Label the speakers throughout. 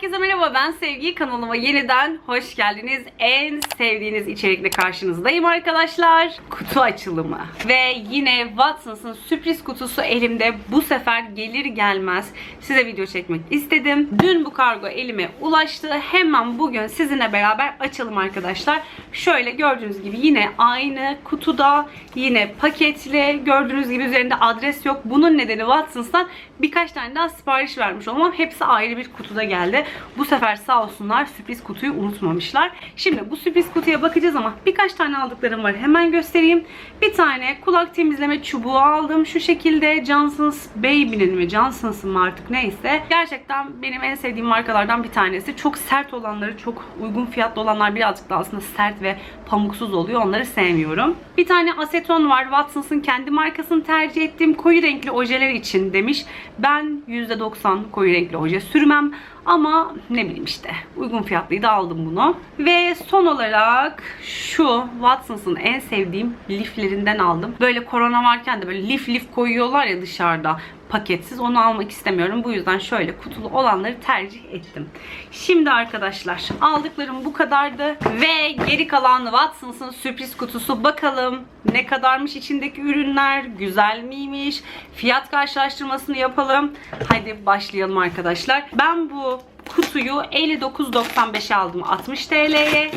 Speaker 1: Herkese merhaba ben Sevgi kanalıma yeniden hoş geldiniz. En sevdiğiniz içerikle karşınızdayım arkadaşlar. Kutu açılımı. Ve yine Watsons'ın sürpriz kutusu elimde. Bu sefer gelir gelmez size video çekmek istedim. Dün bu kargo elime ulaştı. Hemen bugün sizinle beraber açalım arkadaşlar. Şöyle gördüğünüz gibi yine aynı kutuda yine paketli. Gördüğünüz gibi üzerinde adres yok. Bunun nedeni Watsons'tan birkaç tane daha sipariş vermiş olmam. Hepsi ayrı bir kutuda geldi. Bu sefer sağ olsunlar sürpriz kutuyu unutmamışlar. Şimdi bu sürpriz kutuya bakacağız ama birkaç tane aldıklarım var. Hemen göstereyim. Bir tane kulak temizleme çubuğu aldım. Şu şekilde Johnson's Baby'nin mi Johnson's'ın mı artık neyse. Gerçekten benim en sevdiğim markalardan bir tanesi. Çok sert olanları, çok uygun fiyatlı olanlar birazcık da aslında sert ve pamuksuz oluyor. Onları sevmiyorum. Bir tane aseton var. Watsons'ın kendi markasını tercih ettiğim koyu renkli ojeler için demiş. Ben %90 koyu renkli oje sürmem. Ama ne bileyim işte uygun fiyatlıydı aldım bunu. Ve son olarak şu Watsons'ın en sevdiğim liflerinden aldım. Böyle korona varken de böyle lif lif koyuyorlar ya dışarıda paketsiz. Onu almak istemiyorum. Bu yüzden şöyle kutulu olanları tercih ettim. Şimdi arkadaşlar aldıklarım bu kadardı. Ve geri kalan Watsons'ın sürpriz kutusu. Bakalım ne kadarmış içindeki ürünler. Güzel miymiş? Fiyat karşılaştırmasını yapalım. Hadi başlayalım arkadaşlar. Ben bu kutuyu 59.95'e aldım 60 TL'ye.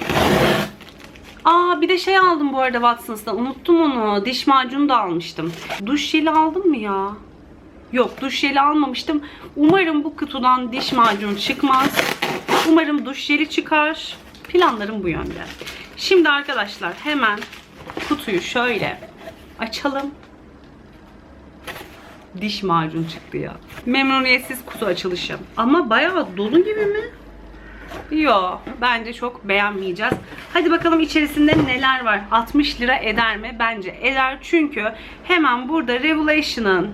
Speaker 1: Aa bir de şey aldım bu arada Watsons'ta. Unuttum onu. Diş macunu da almıştım. Duş jeli aldım mı ya? Yok duş jeli almamıştım. Umarım bu kutudan diş macunu çıkmaz. Umarım duş jeli çıkar. Planlarım bu yönde. Şimdi arkadaşlar hemen kutuyu şöyle açalım. Diş macunu çıktı ya. Memnuniyetsiz kutu açılışı. Ama bayağı dolu gibi mi? Yo, bence çok beğenmeyeceğiz. Hadi bakalım içerisinde neler var. 60 lira eder mi? Bence eder. Çünkü hemen burada Revelation'ın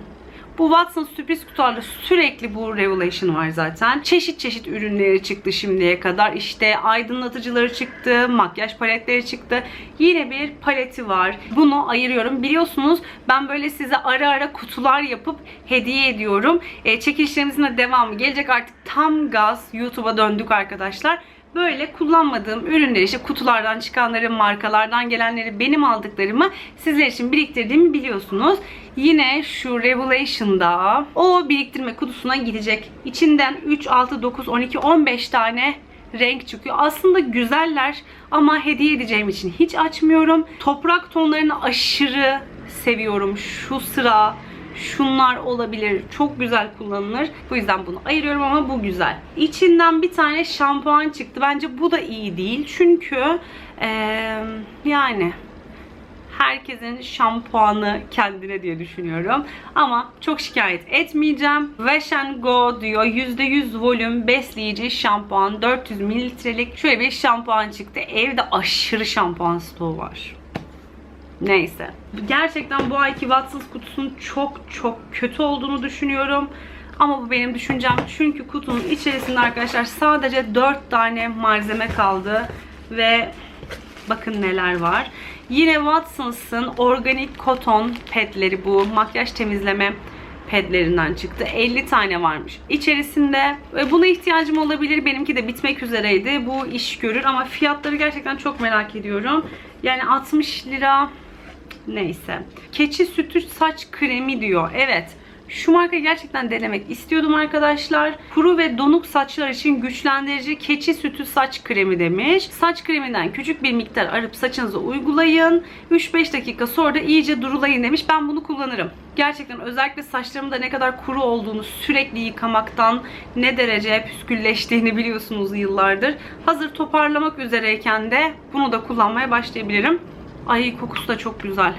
Speaker 1: bu Watson sürpriz kutularda sürekli bu Revelation var zaten. Çeşit çeşit ürünleri çıktı şimdiye kadar. İşte aydınlatıcıları çıktı, makyaj paletleri çıktı. Yine bir paleti var. Bunu ayırıyorum. Biliyorsunuz ben böyle size ara ara kutular yapıp hediye ediyorum. E, çekilişlerimizin de devamı gelecek artık tam gaz YouTube'a döndük arkadaşlar böyle kullanmadığım ürünleri işte kutulardan çıkanları, markalardan gelenleri benim aldıklarımı sizler için biriktirdiğimi biliyorsunuz. Yine şu Revelation'da o biriktirme kutusuna gidecek. İçinden 3, 6, 9, 12, 15 tane renk çıkıyor. Aslında güzeller ama hediye edeceğim için hiç açmıyorum. Toprak tonlarını aşırı seviyorum. Şu sıra şunlar olabilir. Çok güzel kullanılır. Bu yüzden bunu ayırıyorum ama bu güzel. İçinden bir tane şampuan çıktı. Bence bu da iyi değil. Çünkü ee, yani herkesin şampuanı kendine diye düşünüyorum. Ama çok şikayet etmeyeceğim. Wash Go diyor. %100 volüm besleyici şampuan. 400 mililitrelik şöyle bir şampuan çıktı. Evde aşırı şampuan stoğu var. Neyse. Gerçekten bu ayki Watsons kutusunun çok çok kötü olduğunu düşünüyorum. Ama bu benim düşüncem. Çünkü kutunun içerisinde arkadaşlar sadece 4 tane malzeme kaldı. Ve bakın neler var. Yine Watsons'ın organik koton petleri bu. Makyaj temizleme pedlerinden çıktı. 50 tane varmış içerisinde. Ve buna ihtiyacım olabilir. Benimki de bitmek üzereydi. Bu iş görür ama fiyatları gerçekten çok merak ediyorum. Yani 60 lira neyse. Keçi sütü saç kremi diyor. Evet. Şu markayı gerçekten denemek istiyordum arkadaşlar. Kuru ve donuk saçlar için güçlendirici keçi sütü saç kremi demiş. Saç kreminden küçük bir miktar arıp saçınıza uygulayın. 3-5 dakika sonra da iyice durulayın demiş. Ben bunu kullanırım. Gerçekten özellikle saçlarımda ne kadar kuru olduğunu sürekli yıkamaktan ne derece püskülleştiğini biliyorsunuz yıllardır. Hazır toparlamak üzereyken de bunu da kullanmaya başlayabilirim. Ay kokusu da çok güzel.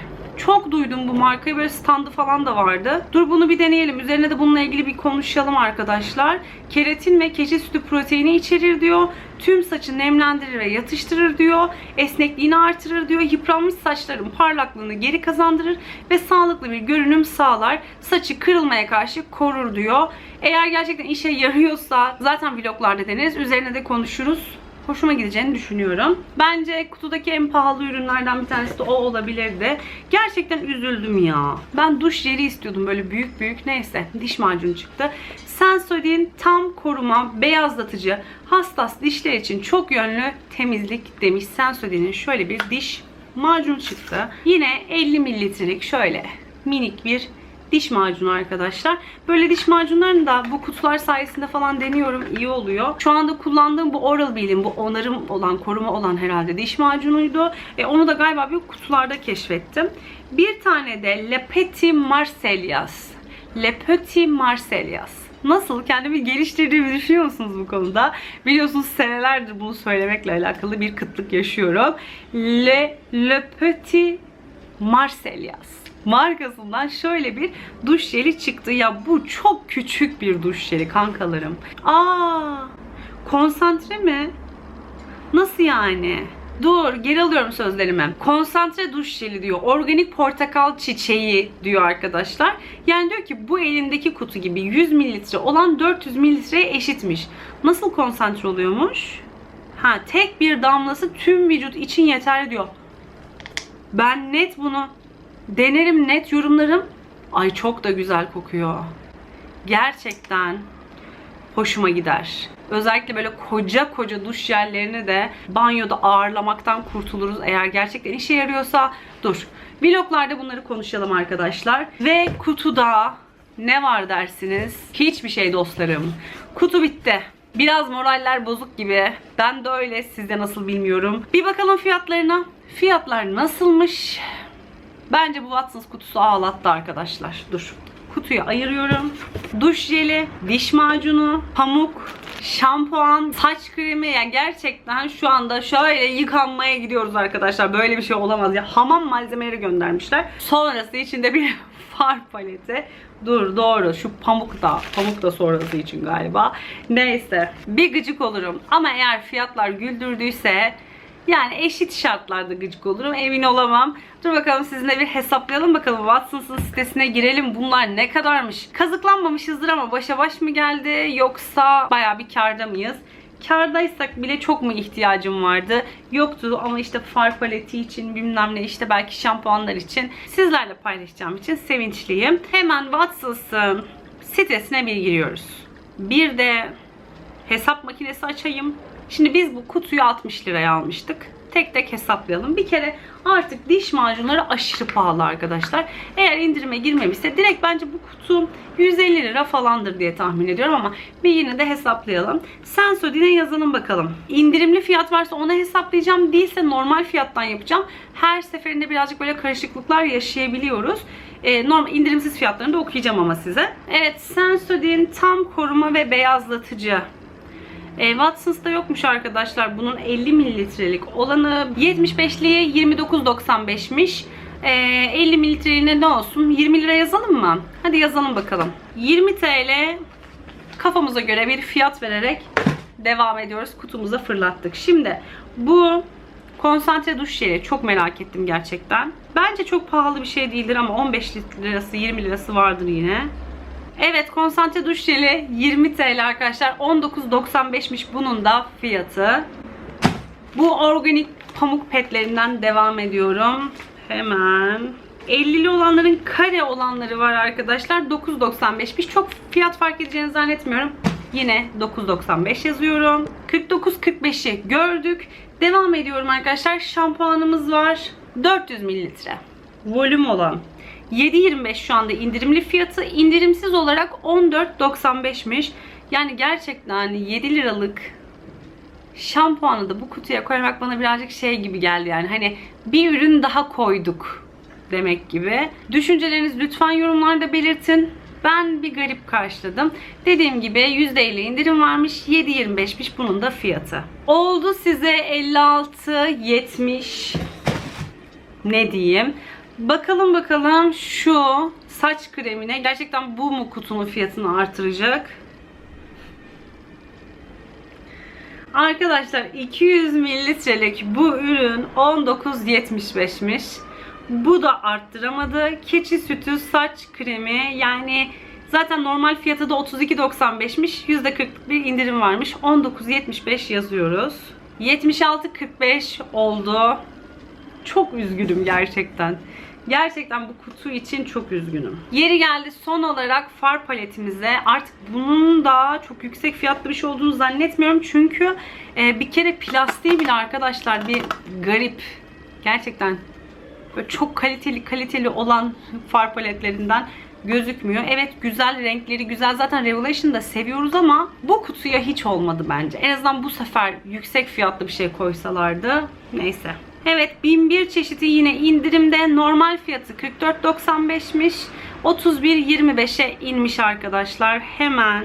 Speaker 1: Çok duydum bu markayı. Böyle standı falan da vardı. Dur bunu bir deneyelim. Üzerine de bununla ilgili bir konuşalım arkadaşlar. Keratin ve keçi sütü proteini içerir diyor. Tüm saçı nemlendirir ve yatıştırır diyor. Esnekliğini artırır diyor. Yıpranmış saçların parlaklığını geri kazandırır ve sağlıklı bir görünüm sağlar. Saçı kırılmaya karşı korur diyor. Eğer gerçekten işe yarıyorsa zaten vloglarda deneriz. Üzerine de konuşuruz hoşuma gideceğini düşünüyorum. Bence kutudaki en pahalı ürünlerden bir tanesi de o olabilirdi. Gerçekten üzüldüm ya. Ben duş jeli istiyordum böyle büyük büyük. Neyse diş macunu çıktı. Sensodyne tam koruma, beyazlatıcı, hassas dişler için çok yönlü temizlik demiş. Sensodyne'in şöyle bir diş macun çıktı. Yine 50 mililitrelik şöyle minik bir diş macunu arkadaşlar. Böyle diş macunlarını da bu kutular sayesinde falan deniyorum. iyi oluyor. Şu anda kullandığım bu Oral-B'in bu onarım olan, koruma olan herhalde diş macunuydu. E, onu da galiba bir kutularda keşfettim. Bir tane de Le Petit Marcelias. Le Petit Marcelias. Nasıl? Kendimi geliştirdiğimi düşünüyor musunuz bu konuda? Biliyorsunuz senelerdir bunu söylemekle alakalı bir kıtlık yaşıyorum. Le, Le Petit Marcelias markasından şöyle bir duş jeli çıktı. Ya bu çok küçük bir duş jeli kankalarım. Aa, konsantre mi? Nasıl yani? Dur geri alıyorum sözlerimi. Konsantre duş jeli diyor. Organik portakal çiçeği diyor arkadaşlar. Yani diyor ki bu elindeki kutu gibi 100 mililitre olan 400 mililitreye eşitmiş. Nasıl konsantre oluyormuş? Ha tek bir damlası tüm vücut için yeterli diyor. Ben net bunu denerim net yorumlarım. Ay çok da güzel kokuyor. Gerçekten hoşuma gider. Özellikle böyle koca koca duş jellerini de banyoda ağırlamaktan kurtuluruz eğer gerçekten işe yarıyorsa. Dur. Vloglarda bunları konuşalım arkadaşlar. Ve kutuda ne var dersiniz? Hiçbir şey dostlarım. Kutu bitti. Biraz moraller bozuk gibi. Ben de öyle. Sizde nasıl bilmiyorum. Bir bakalım fiyatlarına. Fiyatlar nasılmış? Bence bu Watsons kutusu ağlattı arkadaşlar. Dur. Kutuyu ayırıyorum. Duş jeli, diş macunu, pamuk, şampuan, saç kremi. Yani gerçekten şu anda şöyle yıkanmaya gidiyoruz arkadaşlar. Böyle bir şey olamaz ya. Hamam malzemeleri göndermişler. Sonrası içinde bir far paleti. Dur doğru. Şu pamuk da. Pamuk da sonrası için galiba. Neyse. Bir gıcık olurum. Ama eğer fiyatlar güldürdüyse yani eşit şartlarda gıcık olurum. Emin olamam. Dur bakalım sizinle bir hesaplayalım bakalım. Watsons'ın sitesine girelim. Bunlar ne kadarmış? Kazıklanmamışızdır ama başa baş mı geldi? Yoksa baya bir karda mıyız? Kardaysak bile çok mu ihtiyacım vardı? Yoktu ama işte far paleti için bilmem ne işte belki şampuanlar için sizlerle paylaşacağım için sevinçliyim. Hemen Watsons'ın sitesine bir giriyoruz. Bir de hesap makinesi açayım. Şimdi biz bu kutuyu 60 liraya almıştık. Tek tek hesaplayalım. Bir kere artık diş macunları aşırı pahalı arkadaşlar. Eğer indirime girmemişse direkt bence bu kutu 150 lira falandır diye tahmin ediyorum ama bir yine de hesaplayalım. Sensodyne yazalım bakalım. İndirimli fiyat varsa ona hesaplayacağım. Değilse normal fiyattan yapacağım. Her seferinde birazcık böyle karışıklıklar yaşayabiliyoruz. Ee, normal indirimsiz fiyatlarını da okuyacağım ama size. Evet Sensodyne tam koruma ve beyazlatıcı e, Watsons'ta yokmuş arkadaşlar. Bunun 50 mililitrelik olanı 75'liye 29.95'miş. E, 50 mililitreliğine ne olsun? 20 lira yazalım mı? Hadi yazalım bakalım. 20 TL kafamıza göre bir fiyat vererek devam ediyoruz. Kutumuza fırlattık. Şimdi bu konsantre duş jeli çok merak ettim gerçekten. Bence çok pahalı bir şey değildir ama 15 lirası 20 lirası vardır yine. Evet konsantre duş jeli 20 TL arkadaşlar. 19.95'miş bunun da fiyatı. Bu organik pamuk petlerinden devam ediyorum. Hemen. 50'li olanların kare olanları var arkadaşlar. 9.95'miş. Çok fiyat fark edeceğini zannetmiyorum. Yine 9.95 yazıyorum. 49.45'i gördük. Devam ediyorum arkadaşlar. Şampuanımız var. 400 mililitre. Volüm olan. 7.25 şu anda indirimli fiyatı. İndirimsiz olarak 14.95'miş. Yani gerçekten 7 liralık şampuanı da bu kutuya koymak bana birazcık şey gibi geldi yani. Hani bir ürün daha koyduk demek gibi. Düşüncelerinizi lütfen yorumlarda belirtin. Ben bir garip karşıladım. Dediğim gibi %50 indirim varmış. 7.25'miş bunun da fiyatı. Oldu size 56 70 ne diyeyim? Bakalım bakalım şu saç kremine gerçekten bu mu kutunun fiyatını artıracak? Arkadaşlar 200 mililitrelik bu ürün 19.75'miş. Bu da arttıramadı. Keçi sütü saç kremi yani zaten normal fiyatı da 32.95'miş. %40 bir indirim varmış. 19.75 yazıyoruz. 76.45 oldu. Çok üzgünüm gerçekten. Gerçekten bu kutu için çok üzgünüm. Yeri geldi son olarak far paletimize. Artık bunun da çok yüksek fiyatlı bir şey olduğunu zannetmiyorum. Çünkü e, bir kere plastiği bile arkadaşlar bir garip. Gerçekten böyle çok kaliteli kaliteli olan far paletlerinden gözükmüyor. Evet güzel renkleri güzel. Zaten Revelation'da seviyoruz ama bu kutuya hiç olmadı bence. En azından bu sefer yüksek fiyatlı bir şey koysalardı. Neyse. Evet 1001 çeşidi yine indirimde. Normal fiyatı 44.95'miş. 31.25'e inmiş arkadaşlar. Hemen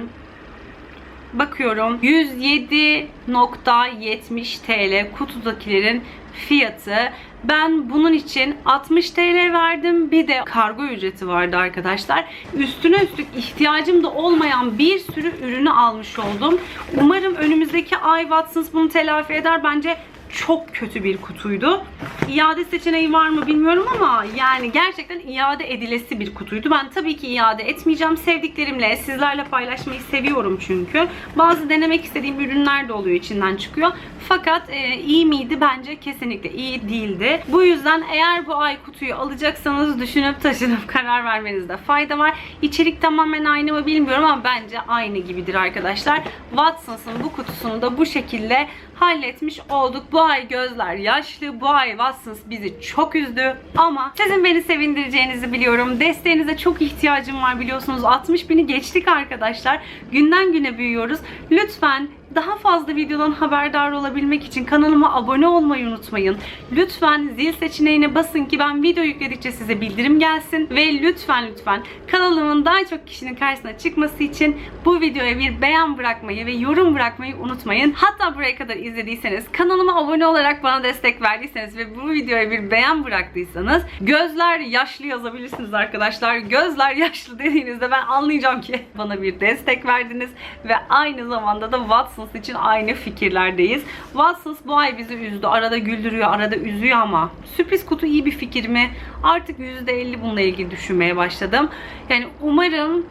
Speaker 1: bakıyorum 107.70 TL kutudakilerin fiyatı. Ben bunun için 60 TL verdim. Bir de kargo ücreti vardı arkadaşlar. Üstüne üstlük ihtiyacım da olmayan bir sürü ürünü almış oldum. Umarım önümüzdeki ay Watsons bunu telafi eder. Bence çok kötü bir kutuydu. İade seçeneği var mı bilmiyorum ama yani gerçekten iade edilesi bir kutuydu. Ben tabii ki iade etmeyeceğim. Sevdiklerimle, sizlerle paylaşmayı seviyorum çünkü. Bazı denemek istediğim ürünler de oluyor içinden çıkıyor. Fakat e, iyi miydi? Bence kesinlikle iyi değildi. Bu yüzden eğer bu ay kutuyu alacaksanız düşünüp taşınıp karar vermenizde fayda var. İçerik tamamen aynı mı bilmiyorum ama bence aynı gibidir arkadaşlar. Watsons'ın bu kutusunu da bu şekilde halletmiş olduk. Bu ay gözler yaşlı. Bu ay Watsons bizi çok üzdü. Ama sizin beni sevindireceğinizi biliyorum. Desteğinize çok ihtiyacım var biliyorsunuz. 60 bini geçtik arkadaşlar. Günden güne büyüyoruz. Lütfen daha fazla videodan haberdar olabilmek için kanalıma abone olmayı unutmayın. Lütfen zil seçeneğine basın ki ben video yükledikçe size bildirim gelsin. Ve lütfen lütfen kanalımın daha çok kişinin karşısına çıkması için bu videoya bir beğen bırakmayı ve yorum bırakmayı unutmayın. Hatta buraya kadar izlediyseniz kanalıma abone olarak bana destek verdiyseniz ve bu videoya bir beğen bıraktıysanız gözler yaşlı yazabilirsiniz arkadaşlar. Gözler yaşlı dediğinizde ben anlayacağım ki bana bir destek verdiniz ve aynı zamanda da Watsons için aynı fikirlerdeyiz. Watsons bu ay bizi üzdü. Arada güldürüyor, arada üzüyor ama sürpriz kutu iyi bir fikir mi? Artık %50 bununla ilgili düşünmeye başladım. Yani umarım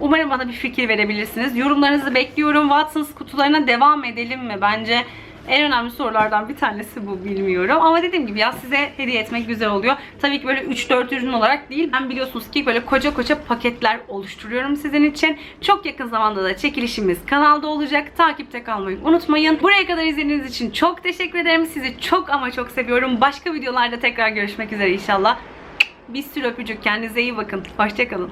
Speaker 1: Umarım bana bir fikir verebilirsiniz. Yorumlarınızı bekliyorum. Watsons kutularına devam edelim mi? Bence en önemli sorulardan bir tanesi bu bilmiyorum. Ama dediğim gibi ya size hediye etmek güzel oluyor. Tabii ki böyle 3-4 ürün olarak değil. Ben biliyorsunuz ki böyle koca koca paketler oluşturuyorum sizin için. Çok yakın zamanda da çekilişimiz kanalda olacak. Takipte kalmayı unutmayın. Buraya kadar izlediğiniz için çok teşekkür ederim. Sizi çok ama çok seviyorum. Başka videolarda tekrar görüşmek üzere inşallah. Bir sürü öpücük. Kendinize iyi bakın. Hoşçakalın.